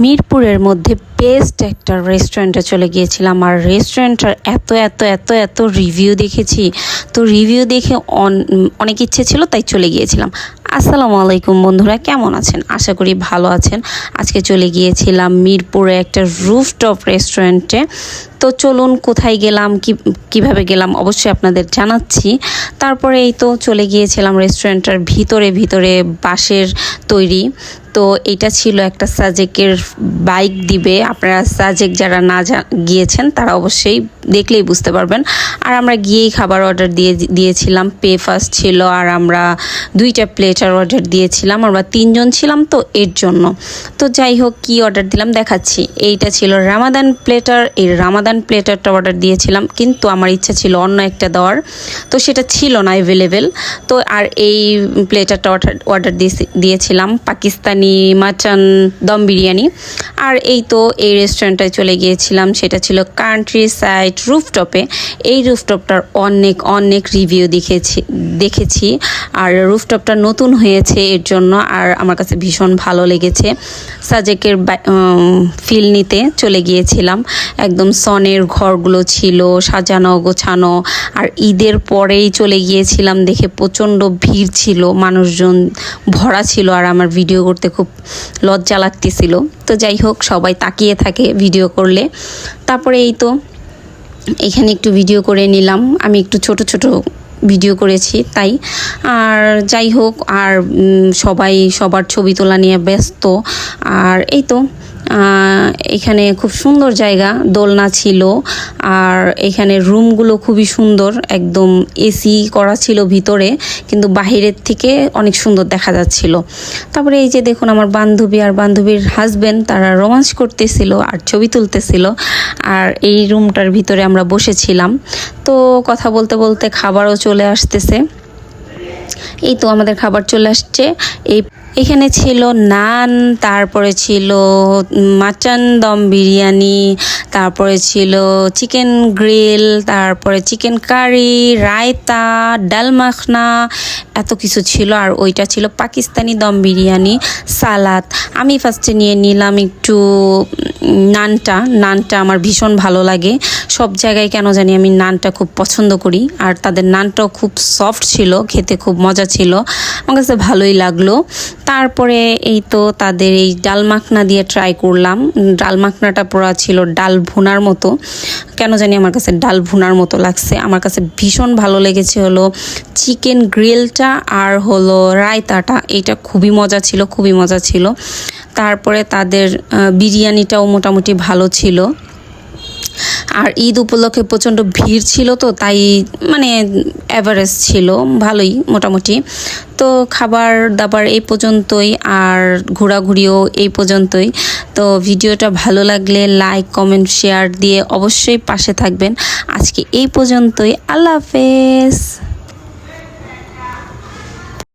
মিরপুরের মধ্যে বেস্ট একটা রেস্টুরেন্টে চলে গিয়েছিলাম। আর রেস্টুরেন্টটার এত এত এত এত রিভিউ দেখেছি। তো রিভিউ দেখে অন- অনেক ইচ্ছে ছিল, তাই চলে গিয়েছিলাম। আসসালামু আলাইকুম বন্ধুরা, কেমন আছেন? আশা করি ভালো আছেন। আজকে চলে গিয়েছিলাম মিরপুরে একটা রুফটপ রেস্টুরেন্টে। তো চলুন কোথায় গেলাম, কি, কীভাবে গেলাম অবশ্যই আপনাদের জানাচ্ছি। তারপরে এই তো চলে গিয়েছিলাম রেস্টুরেন্টটার ভিতরে ভিতরে বাঁশের তৈরি। তো এটা ছিল একটা সাজেকের বাইক দিবে। আপনারা সাজেক যারা না গিয়েছেন তারা অবশ্যই দেখলেই বুঝতে পারবেন। আর আমরা গিয়েই খাবার অর্ডার দিয়ে, দিয়েছিলাম। পে ফার্স্ট ছিল আর আমরা দুইটা প্লেটার অর্ডার দিয়েছিলাম, আমরা তিনজন ছিলাম তো এর জন্য। তো যাই হোক, কি অর্ডার দিলাম দেখাচ্ছি। এইটা ছিল রামাদান প্লেটার এই রামাদান প্লেটারটা অর্ডার দিয়েছিলাম, কিন্তু আমার ইচ্ছা ছিল অন্য একটা দেওয়ার। তো সেটা ছিল না অ্যাভেলেবেল তো আর এই প্লেটারটা অর্ডার অর্ডার দিয়েছিলাম পাকিস্তানি মাটন দম বিরিয়ানি। আর এই তো এই রেস্টুরেন্টটায় চলে গিয়েছিলাম, সেটা ছিল কান্ট্রি সাইড রুফটপে এই রুফটপটার অনেক অনেক রিভিউ দেখেছি দেখেছি। আর রুফটপটা নতুন হয়েছে এর জন্য আর আমার কাছে ভীষণ ভালো লেগেছে। সাজেকের ফিল নিতে চলে গিয়েছিলাম। একদম সনের ঘরগুলো ছিল, সাজানো, গোছানো, আর ঈদের পরেই চলে গিয়েছিলাম দেখে প্রচণ্ড ভিড় ছিল, মানুষজন ভরা ছিল আর আমার ভিডিও করতে খুব লজ্জা লাগতেছিল। তো যাই হোক, সবাই তাকিয়ে থাকে ভিডিও করলে। তারপরে এই তো, এখানে একটু ভিডিও করে নিলাম। আমি একটু ছোট ছোট ভিডিও করেছি, তাই। আর যাই হোক, আর সবাই সবার ছবি তোলা নিয়ে ব্যস্ত। আর এই তো এখানে খুব সুন্দর জায়গা, দোলনা ছিল, আর এখানে রুমগুলো খুবই সুন্দর, একদম এসি করা ছিল ভিতরে, কিন্তু বাহিরের থেকে অনেক সুন্দর দেখা যাচ্ছিল। তারপরে এই যে দেখুন আমার বান্ধবী আর বান্ধবীর হাজবেন্ড তারা রোমান্স করতেছিল আর ছবি তুলতেছিল, আর এই রুমটার ভিতরে আমরা বসেছিলাম। তো কথা বলতে বলতে খাবারও চলে আসতেছে। এই তো আমাদের খাবার চলে আসছে। এই এখানে ছিল নান, তারপরে ছিল মাটন দম বিরিয়ানি, তারপরে ছিল চিকেন গ্রিল, তারপরে চিকেন কারি, রায়তা, ডাল মাখনা, এত কিছু ছিল। আর ওইটা ছিল পাকিস্তানি দম বিরিয়ানি, সালাদ। আমি ফার্স্টে নিয়ে নিলাম একটু নানটা। নানটা আমার ভীষণ ভালো লাগে। সব জায়গায় কেন জানি আমি নানটা খুব পছন্দ করি। আর তাদের নানটাও খুব সফট ছিল, খেতে খুব মজা ছিল। আমার কাছে ভালোই লাগল। তারপরে এই তো তাদের এই ডাল মাখনা দিয়ে ট্রাই করলাম। ডাল মাখনাটা পোড়া ছিল ডাল ভুনার মতো। কেন জানি আমার কাছে ডাল ভুনার মতো লাগছে। আমার কাছে ভীষণ ভালো লেগেছে হলো চিকেন গ্রিলটা আর হলো রায়তাটা। এটা খুবই মজা ছিল, খুবই মজা ছিল। তারপরে তাদের বিরিয়ানিটাও মোটামুটি ভালো ছিল। আর ঈদ উপলক্ষে প্রচণ্ড ভিড় ছিল তো, তাই মানে অ্যাভারেজ ছিল, ভালোই মোটামুটি। তো খাবার দাবার এই পর্যন্তই, আর ঘোরাঘুরিও এই পর্যন্তই। তো ভিডিওটা ভালো লাগলে লাইক কমেন্ট শেয়ার দিয়ে অবশ্যই পাশে থাকবেন। আজকে এই পর্যন্তই, আল্লাহ হাফেজ।